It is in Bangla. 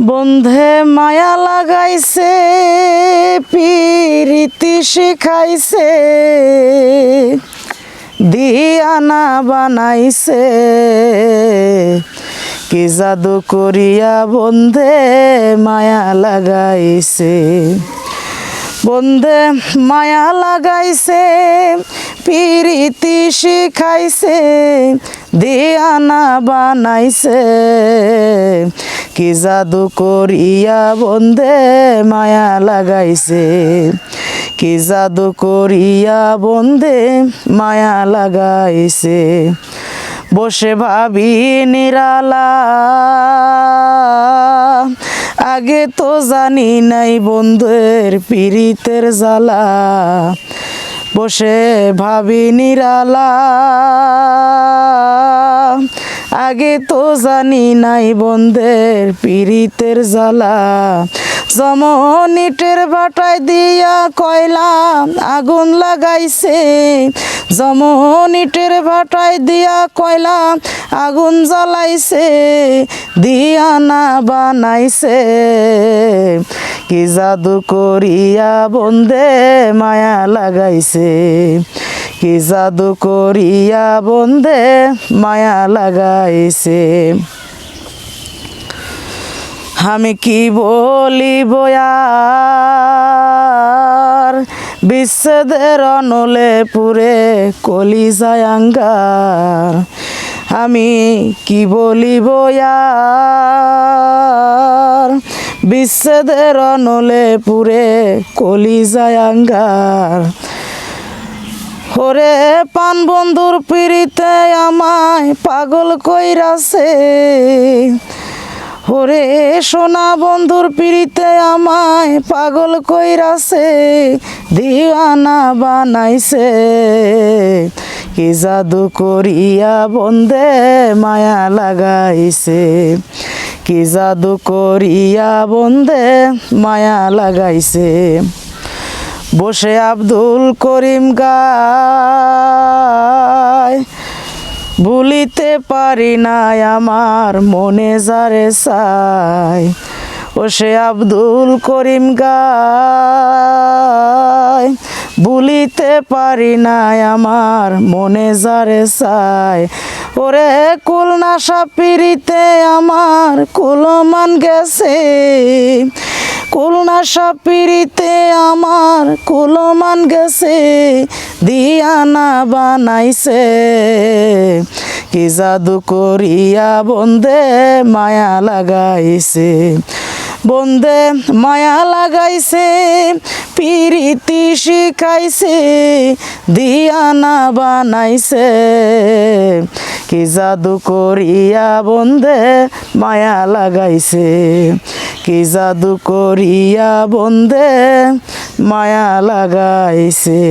বন্ধে মায়া লাগাইছে পিরিতি শিখাইছে দিয়ানা বানাইছে। কি জাদু করিয়া বন্ধে মায়া লাগাইছে? বন্ধে মায়া লাগাইছে, পিরিতি শিখাইছে, দিয়ানা বানাইছে। কি জাদু করিয়া বন্ধে মায়া লাগাইছে, কি জাদু করিয়া বন্ধে মায়া লাগাইছে। বসে ভাবি নিরালা আগে তো জানি নাই বন্ধুর পীড়িতের জ্বালা। বসে ভাবি নিরালা। আগে তো জানি নাই বন্ধের পীড়িতের জ্বালা। যেমন ইটের বাটায় দিয়া কয়লা আগুন লাগাইছে। যেমন ইটের ভাটায় দিয়া কয়লা আগুন জ্বালাইছে, দিয়ানা বানাইছে। কি জাদু করিয়া বন্ধে মায়া লাগাইছে। কি জাদু করিয়া বন্ধে মায়া লাগাইছে? আমি কি বলিব আর? বিচ্ছেদের অনলে পুরে কলি আঙ্গার। আমি কি বলিব আর? বিচ্ছেদের অনলে পুরে কলি আঙ্গার। ওরে পান বন্ধুর পিড়িতে আমায় পাগল কইরাছে। ওরে সোনা বন্ধুর পিড়িতে আমায় পাগল কইরাছে, দিওয়ানা বানাইছে। কি জাদু করিয়া বন্দে মায়া লাগাইছে। কি জাদু করিয়া বন্দে মায়া লাগাইছে। বসে আব্দুল করিম গায়, ভুলিতে পারি না আমার মনে যারে চাই ও সে আব্দুল করিম গায়, ভুলিতে পারি না আমার মনে যারে চাই ওরে কুলনা সাপিরিতে আমার কুলমান গেছে কুলনা সাপিরিতে আমার কুলমান গেছে দিয়ানা বানাইছে। কি জাদু করিয়া বন্দে মায়া লাগাইছে। বন্ধে মায়া লাগাইছে, পিরিতি শিখাইছে, দিয়ানা বানাইছে। কি জাদু করিয়া বন্ধে মায়া লাগাইছে, কি জাদু করিয়া বন্ধে মায়া লাগাইছে।